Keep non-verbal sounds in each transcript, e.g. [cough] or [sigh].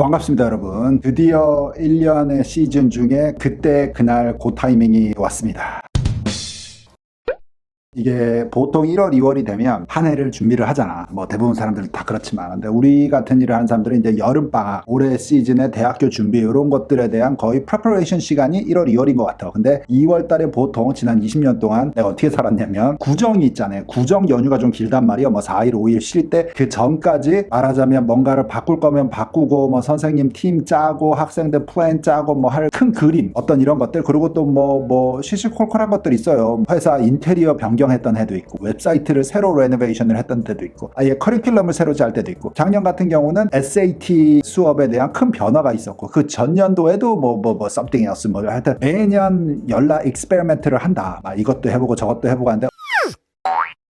반갑습니다 여러분. 드디어 1년의 시즌 중에 그때 그날 그 타이밍이 왔습니다 이게 보통 1월, 2월이 되면 한 해를 준비를 하잖아. 뭐 대부분 사람들은 다 그렇지만. 근데 우리 같은 일을 하는 사람들은 이제 여름방학, 올해 시즌에 대학교 준비 이런 것들에 대한 거의 프레퍼레이션 시간이 1월, 2월인 것 같아. 근데 2월 달에 보통 지난 20년 동안 내가 어떻게 살았냐면 구정이 있잖아요. 구정 연휴가 좀 길단 말이야. 뭐 4일, 5일 쉴 때 그 전까지 말하자면 뭔가를 바꿀 거면 바꾸고 뭐 선생님 팀 짜고 학생들 플랜 짜고 뭐 할 큰 그림 어떤 이런 것들 그리고 또 뭐뭐 시시콜콜한 것들 있어요. 회사 인테리어 변경 했던 해도 있고 웹사이트를 새로 레노베이션을 했던 때도 있고 아예 커리큘럼을 새로 짤 때도 있고 작년 같은 경우는 SAT 수업에 대한 큰 변화가 있었고 그 전년도에도 뭐 뭐뭐 something 뭐 하여튼 매년 연락 익스페리멘트를 한다. 막 이것도 해보고 저것도 해보고 하는데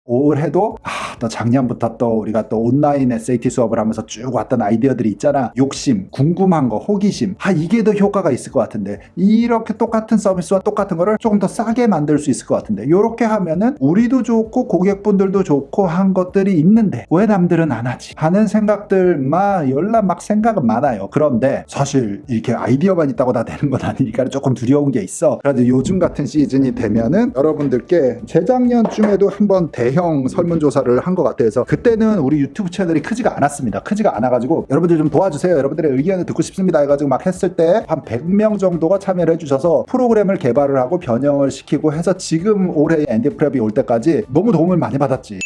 올해도 아, 또 작년부터 또 우리가 또 온라인 SAT 수업을 하면서 쭉 왔던 아이디어들이 있잖아. 욕심, 궁금한 거, 호기심. 아, 이게 더 효과가 있을 것 같은데. 이렇게 똑같은 서비스와 똑같은 거를 조금 더 싸게 만들 수 있을 것 같은데. 이렇게 하면은 우리도 좋고 고객분들도 좋고 한 것들이 있는데 왜 남들은 안 하지? 하는 생각들만 열라 막 생각은 많아요. 그런데 사실 이렇게 아이디어만 있다고 다 되는 건 아니니까 조금 두려운 게 있어. 그래도 요즘 같은 시즌이 되면은 여러분들께 재작년쯤에도 한번 대형 설문조사를 한것 같아서 그때는 우리 유튜브 채널이 크지가 않았습니다. 크지가 않아가지고 여러분들 좀 도와주세요. 여러분들의 의견을 듣고 싶습니다. 해가지고 막 했을 때 한 100명 정도가 참여를 해주셔서 프로그램을 개발을 하고 변형을 시키고 해서 지금 올해 앤디 프랩이 올 때까지 너무 도움을 많이 받았지.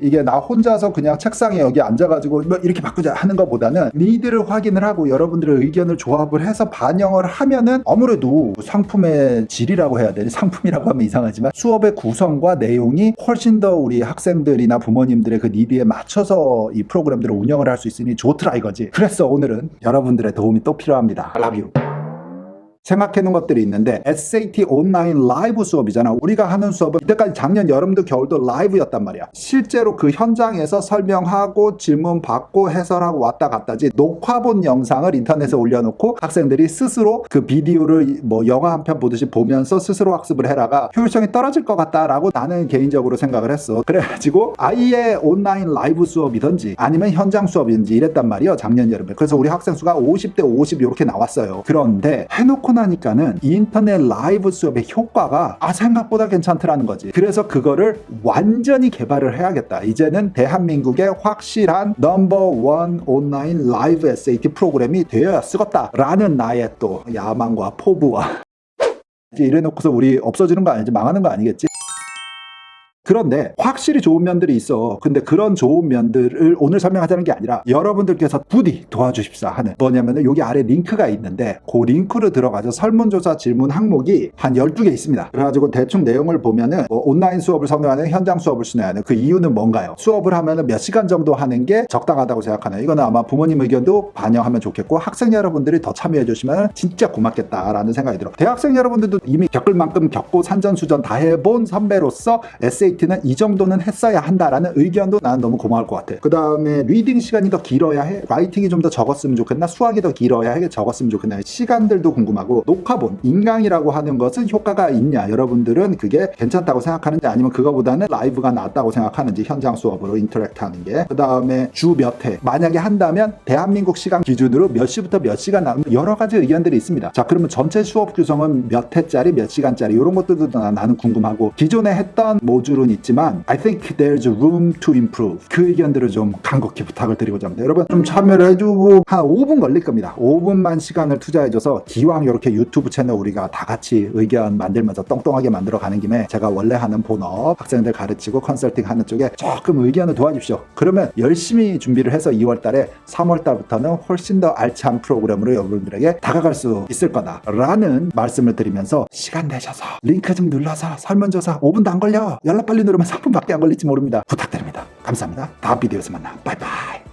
이게 나 혼자서 그냥 책상에 여기 앉아가지고 뭐 이렇게 바꾸자 하는 것보다는 니들을 확인을 하고 여러분들의 의견을 조합을 해서 반영을 하면은 아무래도 상품의 질이라고 해야 되니 상품이라고 하면 이상하지만 수업의 구성과 내용이 훨씬 더 우리 학생들이나 부모님들의 그 니드에 맞춰서 이 프로그램들을 운영을 할 수 있으니 좋더라 이거지. 그래서 오늘은 여러분들의 도움이 또 필요합니다. I love you. 생각해 놓은 것들이 있는데 SAT 온라인 라이브 수업이잖아. 우리가 하는 수업은 이때까지 작년 여름도 겨울도 라이브였단 말이야. 실제로 그 현장에서 설명하고 질문 받고 해설하고 왔다 갔다지 녹화본 영상을 인터넷에 올려놓고 학생들이 스스로 그 비디오를 뭐 영화 한 편 보듯이 보면서 스스로 학습을 해라가 효율성이 떨어질 것 같다라고 나는 개인적으로 생각을 했어. 그래가지고 아예 온라인 라이브 수업이든지 아니면 현장 수업이든지 이랬단 말이야. 작년 여름에. 그래서 우리 학생 수가 50대 50 이렇게 나왔어요. 그런데 해놓고 나 니까는 인터넷 라이브 수업의 효과가 아 생각보다 괜찮더라는 거지. 그래서 그거를 완전히 개발을 해야겠다. 이제는 대한민국의 확실한 넘버 원 온라인 라이브 SAT 프로그램이 되어야 쓰겠다라는 나의 또 야망과 포부와 [laughs] 이래놓고서 우리 없어지는 거 아니지 망하는 거 아니겠지? 그런데 확실히 좋은 면들이 있어. 근데 그런 좋은 면들을 오늘 설명하자는 게 아니라 여러분들께서 부디 도와주십사 하는 뭐냐면은 여기 아래 링크가 있는데 그 링크로 들어가서 설문조사 질문 항목이 한 12개 있습니다. 그래가지고 대충 내용을 보면은 뭐 온라인 수업을 선호하는 현장 수업을 선호하는 그 이유는 뭔가요? 수업을 하면은 몇 시간 정도 하는 게 적당하다고 생각하나요? 이거는 아마 부모님 의견도 반영하면 좋겠고 학생 여러분들이 더 참여해 주시면 진짜 고맙겠다라는 생각이 들어. 대학생 여러분들도 이미 겪을 만큼 겪고 산전수전 다 해본 선배로서 SAT는 이 정도는 했어야 한다라는 의견도 나는 너무 고마울 것 같아. 그 다음에 리딩 시간이 더 길어야 해. 라이팅이 좀 더 적었으면 좋겠나? 수학이 더 길어야 해. 적었으면 좋겠나? 시간들도 궁금하고 녹화본, 인강이라고 하는 것은 효과가 있냐? 여러분들은 그게 괜찮다고 생각하는지 아니면 그거보다는 라이브가 낫다고 생각하는지 현장 수업으로 인터랙트 하는 게. 그 다음에 주 몇 회. 만약에 한다면 대한민국 시간 기준으로 몇 시부터 몇 시간 나오는 여러 가지 의견들이 있습니다. 자, 그러면 전체 수업 규정은 몇 회짜리, 몇 시간짜리 이런 것들도 나- 나는 궁금하고 기존에 했던 모듈 은 있지만 I think there's room to improve. 그 의견들을 좀 간곡히 부탁을 드리고자 합니다. 여러분 좀 참여를 해주고 한 5분 걸릴 겁니다. 5분만 시간을 투자해줘서 기왕 이렇게 유튜브 채널 우리가 다 같이 의견 만들면서 똥똥하게 만들어 가는 김에 제가 원래 하는 본업 학생들 가르치고 컨설팅 하는 쪽에 조금 의견을 도와주십시오. 그러면 열심히 준비를 해서 2월 달에 3월 달부터는 훨씬 더 알찬 프로그램으로 여러분들에게 다가갈 수 있을 거다라는 말씀을 드리면서 시간 내셔서 링크 좀 눌러서 설문조사 5분도 안 걸려 연락 빨리 누르면 3분밖에 안 걸릴지 모릅니다. 부탁드립니다. 감사합니다. 다음 비디오에서 만나. 바이바이.